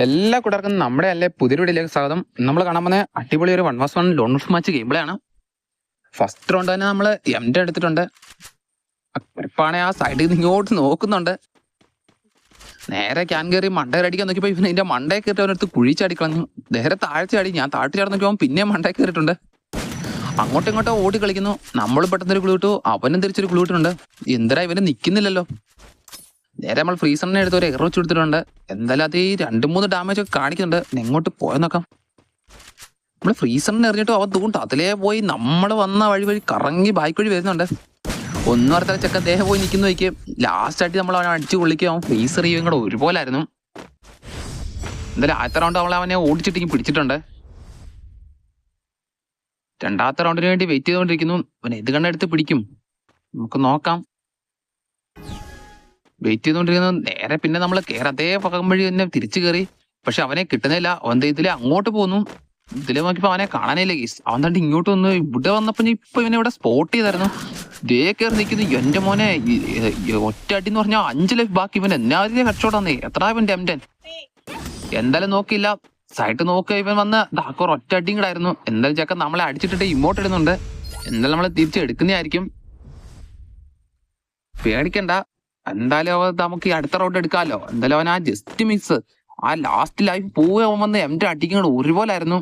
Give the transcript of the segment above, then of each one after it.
എല്ലാ കൂട്ടർക്കും നമ്മുടെ അല്ലേ പുതിയ വീഡിയോയിലേക്ക് സ്വാഗതം. നമ്മൾ കാണാൻ പോകുന്ന അടിപൊളി ഒരു one vs one lone wolf match game ആണ്. ഫസ്റ്റ് റൗണ്ട് തന്നെ നമ്മൾ എം ഡി എടുത്തിട്ടുണ്ട്. ഇപ്പാണെ ആ സൈഡിൽ നിന്ന് ഇങ്ങോട്ട് നോക്കുന്നുണ്ട്. നേരെ ക്യാൻ കയറി മണ്ടയിൽ അടിക്കാൻ നോക്കിയപ്പോൾ ഇവന് എന്റെ മണ്ടയെ കയറി അവനടുത്ത് കുഴിച്ചാടി നേരെ താഴ്ച ചാടി ഞാൻ താഴ്ത്തി ചാടി നോക്കിയപ്പോൾ പിന്നെ മണ്ടയിൽ കയറിയിട്ടുണ്ട് അങ്ങോട്ടും ഇങ്ങോട്ടും ഓടി കളിക്കുന്നു. നമ്മൾ പെട്ടെന്നൊരു ക്ലൂ ഇട്ടു. അവനും തിരിച്ചൊരു ക്ലൂ ഇട്ടിട്ടുണ്ട്. എന്തിനാ ഇവന് നിൽക്കുന്നില്ലല്ലോ നേരെ നമ്മൾ ഫ്രീസറിനെ എടുത്ത് ഒരു എറർ വെച്ച് കൊടുത്തിട്ടുണ്ട് എന്തായാലും അത് ഈ രണ്ട് മൂന്ന് ഡാമേജ് ഒക്കെ കാണിക്കുന്നുണ്ട്. എങ്ങോട്ട് പോയെന്ന് നോക്കാം. നമ്മൾ ഫ്രീസറിനെ എറിഞ്ഞിട്ട് അവ തൂണ്ട് അതിലേ പോയി നമ്മൾ വന്ന വഴി വഴി കറങ്ങി ബൈക്ക് വഴി വരുന്നുണ്ട്. ഒന്നും അടുത്ത ചെക്ക ദേഹം പോയി നിൽക്കുന്ന വയ്ക്ക് ലാസ്റ്റ് ആയിട്ട് നമ്മൾ അവനെ അടിച്ച് പൊള്ളിക്കും അവൻ ഫ്രീസർ ചെയ്യും കൂടെ ഒരുപോലെ ആയിരുന്നു എന്തായാലും ആദ്യത്തെ റൗണ്ട് അവളെ അവനെ ഓടിച്ചിട്ട് പിടിച്ചിട്ടുണ്ട്. രണ്ടാമത്തെ റൗണ്ടിന് വേണ്ടി വെയിറ്റ് ചെയ്തുകൊണ്ടിരിക്കുന്നു. അവൻ ഇത് കണ്ടെടുത്ത് പിടിക്കും? നമുക്ക് നോക്കാം. വെയിറ്റ് ചെയ്തുകൊണ്ടിരിക്കുന്നത് നേരെ പിന്നെ നമ്മൾ കയറി അതേ പകം വഴി തന്നെ തിരിച്ചു കയറി പക്ഷെ അവനെ കിട്ടുന്നില്ല. അവൻ ദേ ഇതിലെ അങ്ങോട്ട് പോന്നു ഇതിലെ നോക്കിയപ്പോൾ അവനെ കാണാനില്ല. ഗീസ് അവൻ തണ്ട് ഇങ്ങോട്ട് വന്നു ഇവിടെ വന്നപ്പോൾ ഇപ്പൊ ഇവനെ ഇവിടെ സ്പോട്ട് ചെയ്തായിരുന്നു. ദേ കയറി നിൽക്കുന്നു. എന്റെ മോനെ ഒറ്റ അടി എന്ന് പറഞ്ഞാൽ അഞ്ച് ലൈഫ് ബാക്കി. ഇവൻ എന്നാതിരെ കച്ചവടന്നേ എത്ര ഇവൻ എംഡൻ എന്തായാലും നോക്കിയില്ല. സൈഡ് നോക്കുക ഇവൻ വന്ന് ഡാക്കോർ ഒറ്റ അടിയും കൂടായിരുന്നു എന്തായാലും ചേക്കൻ നമ്മളെ അടിച്ചിട്ടിട്ട് ഇമോട്ട് ഇടുന്നുണ്ട്. എന്തായാലും നമ്മളെ തിരിച്ചെടുക്കുന്നതായിരിക്കും പേടിക്കണ്ട. എന്തായാലും അവൻ നമുക്ക് ഈ അടുത്ത റൗണ്ട് എടുക്കാമല്ലോ എന്തായാലും അവൻ ആ ജസ്റ്റ് മിസ് ആ ലാസ്റ്റ് ലൈഫ് പോവുക അവൻ വന്ന് എന്റെ അടിക്കുന്നത് ഒരുപോലായിരുന്നു.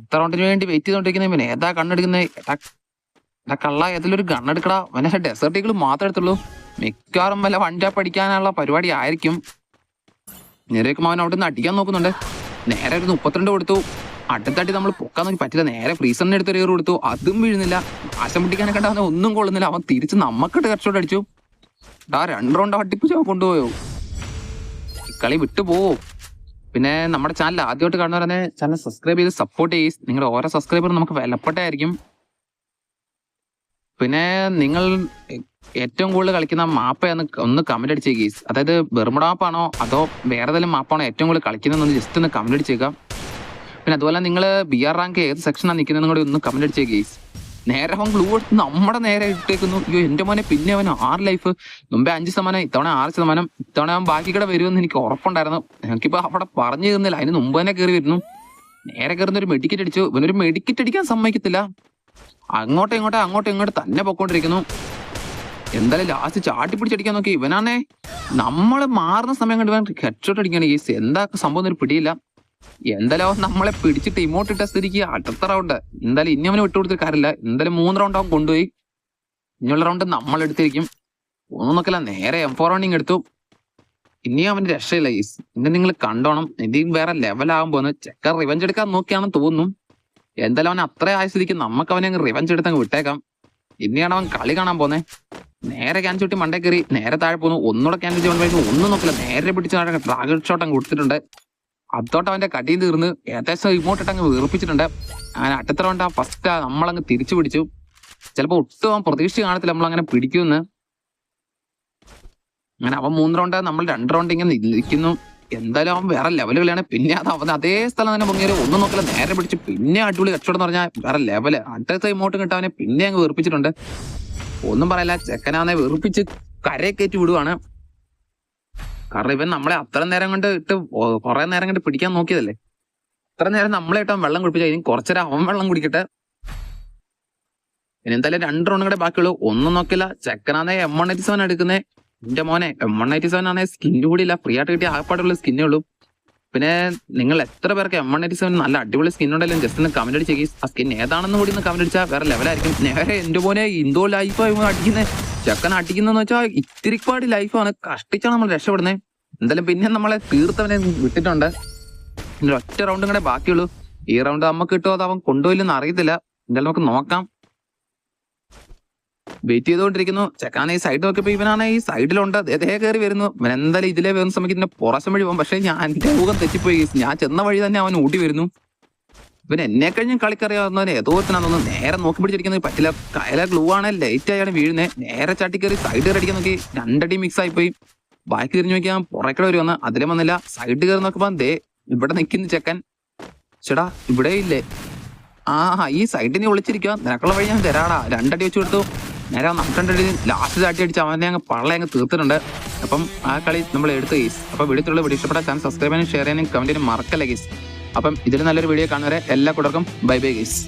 ഇത്ര റൗണ്ടിന് വേണ്ടി വെയിറ്റ് ചെയ്തോണ്ടിരിക്കുന്ന പിന്നെ ഏതാ കണ്ണെടുക്കുന്നത് കള്ള ഏതെങ്കിലും ഒരു കണ്ണെടുക്കടാ അവനെ ഡെസേർട്ടുകൾ മാത്രമേ എടുത്തുള്ളൂ. മിക്കവാറും വല്ല വണ്ടിയാപ്പ് അടിക്കാനുള്ള പരിപാടി ആയിരിക്കും. നേരേക്കും അവൻ അവിടെ നിന്ന് അടിക്കാൻ നോക്കുന്നുണ്ട്. നേരെ ഒരു മുപ്പത്തിരണ്ട് കൊടുത്തു. അടുത്തടി നമ്മൾ പൊക്കാൻ നോക്കി പറ്റില്ല. നേരെ ഫ്രീസറിന് എടുത്ത് ഒരു കൊടുത്തു. അതും വീഴുന്നില്ല. ആശം പിടിക്കാനെ കണ്ട അവനെ ഒന്നും കൊള്ളുന്നില്ല. അവൻ തിരിച്ച് നമുക്കിട്ട് കച്ചവടം അടിച്ചു. ആ രണ്ട് റൗണ്ട് വട്ടിപ്പിച്ച് കൊണ്ടുപോയോ? കളി വിട്ടു പോവോ പിന്നെ നമ്മുടെ ചാനൽ ആദ്യമായിട്ട് കാണുന്നവരെ ചാനൽ സബ്സ്ക്രൈബ് ചെയ്ത് സപ്പോർട്ട് ചെയ്യും. നിങ്ങളുടെ ഓരോ സബ്സ്ക്രൈബർ നമുക്ക് വിലപ്പെട്ടായിരിക്കും പിന്നെ നിങ്ങൾ ഏറ്റവും കൂടുതൽ കളിക്കുന്ന മാപ്പ് എന്ന് ഒന്ന് കമന്റ് അടിച്ചേ ഗീസ് അതായത് ബെർമുഡ മാപ്പാണോ അതോ വേറെ ഏതെങ്കിലും മാപ്പാണോ ഏറ്റവും കൂടുതൽ കളിക്കുന്നതെന്ന് ജസ്റ്റ് ഒന്ന് കമന്റ് അടിച്ചേക്കാം. പിന്നെ അതുപോലെ നിങ്ങൾ ബി ആർ റാങ്ക് ഏത് സെക്ഷനാണ് നിൽക്കുന്നതെന്ന് കൂടി ഒന്ന് കമന്റ് അടിച്ചേ ഗെയ്സ് നേരെ അവൻ ഗ്ലൂ എടുത്ത് നമ്മുടെ നേരെ ഇട്ടേക്കുന്നു. അയ്യോ എന്റെ മോനെ പിന്നെ അവൻ ആറ് ലൈഫ് മുമ്പേ അഞ്ച് ശതമാനം ഇത്തവണ ആറ് ശതമാനം ഇത്തവണ അവൻ ബാക്കി കൂടെ വരുമെന്ന് എനിക്ക് ഉറപ്പുണ്ടായിരുന്നു. എനിക്കിപ്പോൾ അവിടെ പറഞ്ഞു തരുന്നില്ല അതിന് മുമ്പ് തന്നെ കയറി വരുന്നു. നേരെ കയറുന്ന ഒരു മെഡിക്കറ്റ് അടിച്ചു. ഇവനൊരു മെഡിക്കറ്റ് അടിക്കാൻ സമ്മതിക്കത്തില്ല. അങ്ങോട്ടും ഇങ്ങോട്ടും അങ്ങോട്ടും ഇങ്ങോട്ടും തന്നെ പൊക്കോണ്ടിരിക്കുന്നു. എന്തായാലും ലാസ്റ്റ് ചാട്ടി പിടിച്ചടിക്കാൻ നോക്കി. ഇവനാണേ നമ്മൾ മാറുന്ന സമയം കണ്ട് ഹെഡ്ഷോട്ട് അടിക്കുകയാണ് കേസ് എന്താ സംഭവം ഒരു പിടിയില്ല. എന്തായാലും അവൻ നമ്മളെ പിടിച്ചിട്ട് ഇമോട്ട് ഇട്ട സ്ഥിതിക്ക് അടുത്ത റൗണ്ട് എന്തായാലും ഇനി അവന് വിട്ടുകൊടുത്തിട്ട് കാര്യമില്ല. എന്തായാലും മൂന്ന് റൗണ്ട് അവൻ കൊണ്ടുപോയി. ഇനിയുള്ള റൗണ്ട് നമ്മൾ എടുത്തിരിക്കും. ഒന്നും നോക്കില്ല നേരെ എം ഫോർ റൗണ്ടിങ് എടുത്തു. ഇനി അവന് രക്ഷയില്ല ഈസ് ഇന്ന് നിങ്ങൾ കണ്ടോണം. ഇനിയും വേറെ ലെവലാകാൻ പോകുന്നു. ചെക്കർ റിവഞ്ച് എടുക്കാൻ നോക്കിയാണെന്ന് തോന്നുന്നു. എന്തായാലും അവൻ അത്ര ആയ സ്ഥിതിക്ക് നമുക്ക് അവനെ അങ്ങ് റിവഞ്ച് എടുത്ത് അങ്ങ് വിട്ടേക്കാം. ഇനിയാണ് അവൻ കളി കാണാൻ പോന്നെ നേരെ ക്യാൻ ചുട്ടി മണ്ടേ കയറി നേരെ താഴെ പോകുന്നു. ഒന്നുകൂടെ ക്യാൻ ചുറ്റി ഒന്നും നോക്കില്ല. നേരെ പിടിച്ച് ഡ്രാഗൺ ഷോട്ട് അങ്ങ് കൊടുത്തിട്ടുണ്ട്. അതോട്ട് അവന്റെ കടിയും തീർന്ന് ഏകദേശം ഇങ്ങോട്ടിട്ട് അങ്ങ് വീർപ്പിച്ചിട്ടുണ്ട്. അങ്ങനെ അടുത്ത റൗണ്ട് ഫസ്റ്റ് നമ്മളങ്ങ് തിരിച്ചു പിടിച്ചു. ചിലപ്പോൾ ഒട്ടും അവൻ പ്രതീക്ഷ കാണത്തില്ല നമ്മളങ്ങനെ പിടിക്കുമെന്ന്. അങ്ങനെ അവൻ മൂന്ന് റൗണ്ട് നമ്മൾ രണ്ട് റൗണ്ട് ഇങ്ങനെ നിൽക്കുന്നു. എന്തായാലും അവൻ വേറെ ലെവലുകളാണ് പിന്നെ അത് അവൻ അതേ സ്ഥലം തന്നെ പൊങ്ങിയൊരു ഒന്നും നോക്കില്ല നേരെ പിടിച്ച് പിന്നെ അടിപൊളി കച്ചവടം എന്ന് പറഞ്ഞാൽ വേറെ ലെവൽ അടുത്ത ഇമോട്ട് കിട്ടാൻ പിന്നെ അങ്ങ് വീർപ്പിച്ചിട്ടുണ്ട്. ഒന്നും പറയല്ല ചെക്കനാന്നെ വീർപ്പിച്ച് കരയെ കയറ്റി വിടുവാണ്. കാരണം ഇവൻ നമ്മളെ അത്ര നേരം കൊണ്ട് ഇട്ട് കുറെ നേരം കൊണ്ട് പിടിക്കാൻ നോക്കിയതല്ലേ? അത്ര നേരം നമ്മളെ ഇട്ട് വെള്ളം കുടിപ്പിച്ച ഇനി കുറച്ചേരം അവൻ വെള്ളം കുടിക്കട്ടെ. ഇനി എന്തായാലും രണ്ട് റൗണ്ടും കൂടെ ബാക്കിയുള്ളൂ. ഒന്നും നോക്കില്ല. ചെക്കനാന്നെ എം വൺ എയ്റ്റി സെവൻ എടുക്കുന്നേ. എന്റെ മോനെ എം വൺ എയ്റ്റി സെവൻ ആണെങ്കിൽ സ്കിന്ന് കൂടി ഇല്ല ഫ്രീ ആയിട്ട് കിട്ടിയ ആകപ്പാടുള്ള സ്കിന്നേ ഉള്ളൂ. പിന്നെ നിങ്ങൾ എത്ര പേർക്ക് എം വൺ എയ്റ്റി സെവൻ നല്ല അടിപൊളി സ്കിൻ ഉണ്ടെങ്കിലും ജസ്റ്റ് ഒന്ന് കമന്റ് അടിച്ചേക്ക് ആ സ്കിൻ ഏതാണെന്ന് കൂടി ഒന്ന് കമന്റ് അടിച്ചാൽ വേറെ ലെവലായിരിക്കും നേരെ എന്റെ മോനെ എന്തോ ലൈഫായി അടിക്കുന്നത് ചെക്കൻ അടിക്കുന്നതെന്ന് വെച്ചാൽ ഇത്തിരിപ്പാട് ലൈഫാണ് കഷ്ടിച്ചാണ് നമ്മൾ രക്ഷപ്പെടുന്നത് എന്തായാലും പിന്നെ നമ്മളെ തീർത്തവനെ വിട്ടിട്ടുണ്ട്. ഒറ്റ റൗണ്ടും കൂടെ ബാക്കിയുള്ളൂ. ഈ റൗണ്ട് നമുക്ക് കിട്ടുമോ അത് അവൻ കൊണ്ടുപോയില്ലെന്ന് അറിയത്തില്ല. എന്തായാലും നമുക്ക് നോക്കാം. വെയിറ്റ് ചെയ്തുകൊണ്ടിരിക്കുന്നു. ചെക്കാൻ ഈ സൈഡ് നോക്കിയപ്പോ ഇവനാണ് ഈ സൈഡിലുണ്ട് അതേ കയറി വരുന്നു. ഇവൻ എന്തായാലും ഇതിലെ വരുന്ന സമയത്ത് ഇതിന്റെ പുറശം വഴി പോകും പക്ഷെ ഞാൻ എന്റെ ഊഹം തെറ്റിപ്പോയി. ഞാൻ ചെന്ന വഴി തന്നെ അവൻ ഊട്ടി വരുന്നു. ഇവൻ എന്നെ കഴിഞ്ഞും കളിക്കറിയാവുന്നവനെ ഏതോ ഒരുത്തനാണെന്ന് നേരെ നോക്കി പിടിച്ചിരിക്കുന്നത് പറ്റില്ല. കയല ഗ്ലൂ ആണ് ലൈറ്റ് ആയാണ് വീഴുന്നത് നേരെ ചാട്ടി കയറി സൈഡ് കയറി അടിക്കാൻ നോക്കി. രണ്ടടി മിക്സ് ആയി പോയി ബാക്കി തിരിഞ്ഞു നോക്കിയാൽ പുറക്കടെ ഒരു അതിലും വന്നില്ല. സൈഡ് കയറി നോക്കുമ്പോ ദേ ഇവിടെ നിൽക്കുന്നു ചെക്കൻ. ചേടാ ഇവിടെ ഇല്ലേ? ആ ഈ സൈഡിൽ നീ ഒളിച്ചിരിക്കുക നിനക്കുള്ള വഴി ഞാൻ തരാടാ. രണ്ടടി വെച്ച് കൊടുത്തു. നേരെ നട്ടണ്ടടി ലാസ്റ്റ് ചാട്ടി അടിച്ച് അവനെ അങ്ങ് പള്ള അങ്ങ് തീർത്തിട്ടുണ്ട്. അപ്പം ആ കളി നമ്മൾ എടുത്ത് ഗീസ് അപ്പോൾ വീഡിയോ വീഡിയോ ഇഷ്ടപ്പെട്ട ചാനൽ സബ്സ്ക്രൈബ് ചെയ്യാനും ഷെയർ ചെയ്യാനും കമന്റ് ചെയ്യാനും മറക്കല്ല ഗീസ് അപ്പം ഇതിൽ നല്ലൊരു വീഡിയോ കാണുന്നവരെ എല്ലാ കൂട്ടർക്കും ബൈ ബൈ ഗീസ്.